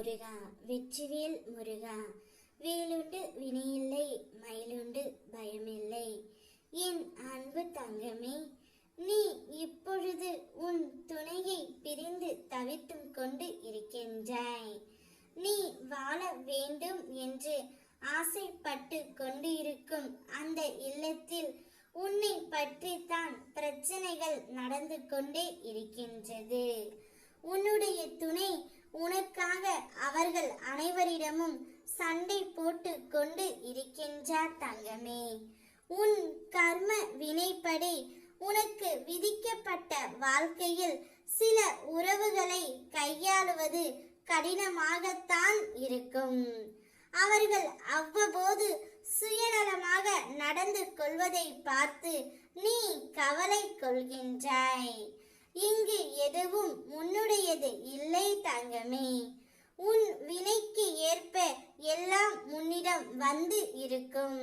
முருகா வெற்றிவேல் முருகா. வேலுண்டு வினையில்லை மயிலுண்டு பயமில்லை. என் அன்பு தங்கமே நீ இப்பொழுது உன் துணையை பிரிந்து தவித்தும் கொண்டு இருக்கின்றாய். நீ வாழ வேண்டும் என்று ஆசைப்பட்டு கொண்டு இருக்கும் அந்த இல்லத்தில் உன்னை பற்றி தான் பிரச்சனைகள் நடந்து கொண்டே இருக்கின்றது. உன்னுடைய துணை உனக்காக அவர்கள் அனைவரிடமும் சண்டை போட்டு கொண்டு இருக்கின்றார் தங்கமே. உன் கர்ம வினைப்படி உனக்கு விதிக்கப்பட்ட வாழ்க்கையில் சில உறவுகளை கையாளுவது கடினமாகத்தான் இருக்கும். அவர்கள் அவ்வப்போது சுயநலமாக நடந்து கொள்வதை பார்த்து நீ கவலை கொள்கின்றாய். இங்கு எதுவும் உன்னுடையது இல்லை தங்கமே. உன் வினைக்கு ஏற்ப எல்லாம் உன்னிடம் வந்து இருக்கும்.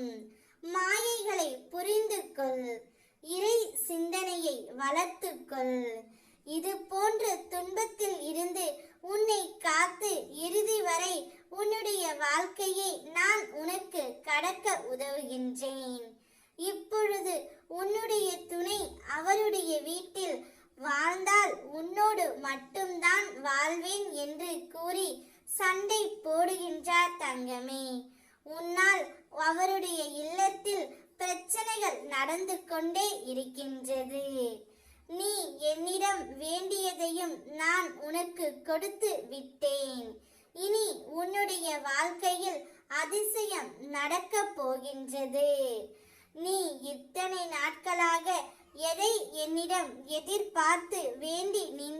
மாயைகளை புரிந்து கொள். இறை சிந்தனையை வளர்த்துக்கொள் இது போன்ற துன்பத்தில் இருந்து உன்னை காத்து இறுதி வரை உன்னுடைய வாழ்க்கையை நான் உனக்கு கடக்க உதவுகின்றேன். இப்பொழுது உன்னுடைய துணை அவருடைய வீட்டில் வாழ்ந்தால் உன்னோடு மட்டும் சண்டை போடுகின்றார் தங்கமே. உன்னால் அவருடைய இல்லத்தில் பிரச்சனைகள் நடந்து கொண்டே இருக்கின்றது. நீ என்னிடம் வேண்டியதையும் நான் உனக்கு கொடுத்து விட்டேன். இனி உன்னுடைய வாழ்க்கையில் அதிசயம் நடக்கப் போகின்றது. நீ இத்தனை நாட்களாக எதை என்னிடம் எதிர்பார்த்து வேண்டி நின்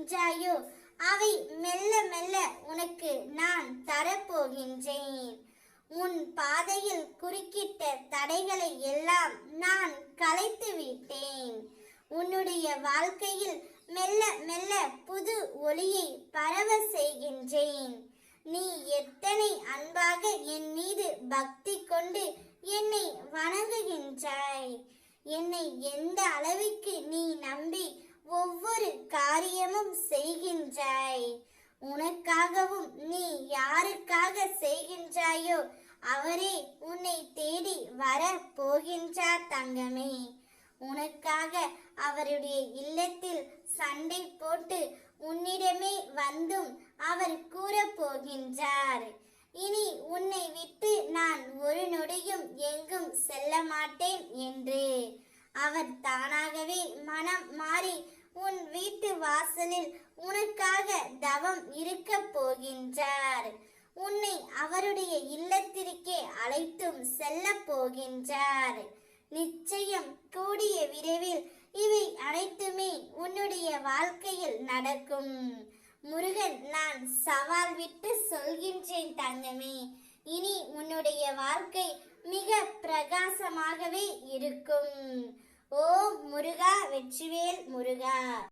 அவை மெல்ல மெல்ல உனக்கு நான் தரப்போகின்றேன். உன் பாதையில் குறுக்கிட்ட தடைகளை எல்லாம் நான் கலைத்து விட்டேன். உன்னுடைய வாழ்க்கையில் மெல்ல மெல்ல புது ஒளியை பரவ செய்கின்றேன். நீ எத்தனை அன்பாக என் மீது பக்தி கொண்டு என்னை வணங்குகின்றாய்? என்னை எந்த அளவுக்கு நீ நம்பி ஒவ்வொரு காரியமும் செய்கின்றாய். உனக்காகவும் நீ யாருக்காக செய்கின்றாயோ அவரே உன்னை தேடி வர போகின்றார் தங்கமே. உனக்காக அவருடைய இல்லத்தில் சண்டை போட்டு உன்னிடமே வந்தும் அவர் கூற போகின்றார் இனி உன்னை விட்டு நான் ஒரு நொடியும் எங்கும் செல்ல மாட்டேன் என்று. அவர் தானாகவே மனம் மாறி உன் வீட்டு வாசலில் உனக்காக தவம் இருக்க போகின்றார். உன்னை அவருடைய இல்லத்திற்கே அழைத்தும் செல்ல போகின்றார். நிச்சயம் கூடிய விரைவில் இவை அனைத்துமே உன்னுடைய வாழ்க்கையில் நடக்கும். முருகன் நான் சவால் விட்டு சொல்கின்றேன் தங்கமே. இனி உன்னுடைய வாழ்க்கை மிக பிரகாசமாகவே இருக்கும். ஓ முருகா வெற்றிவேல் முருகா!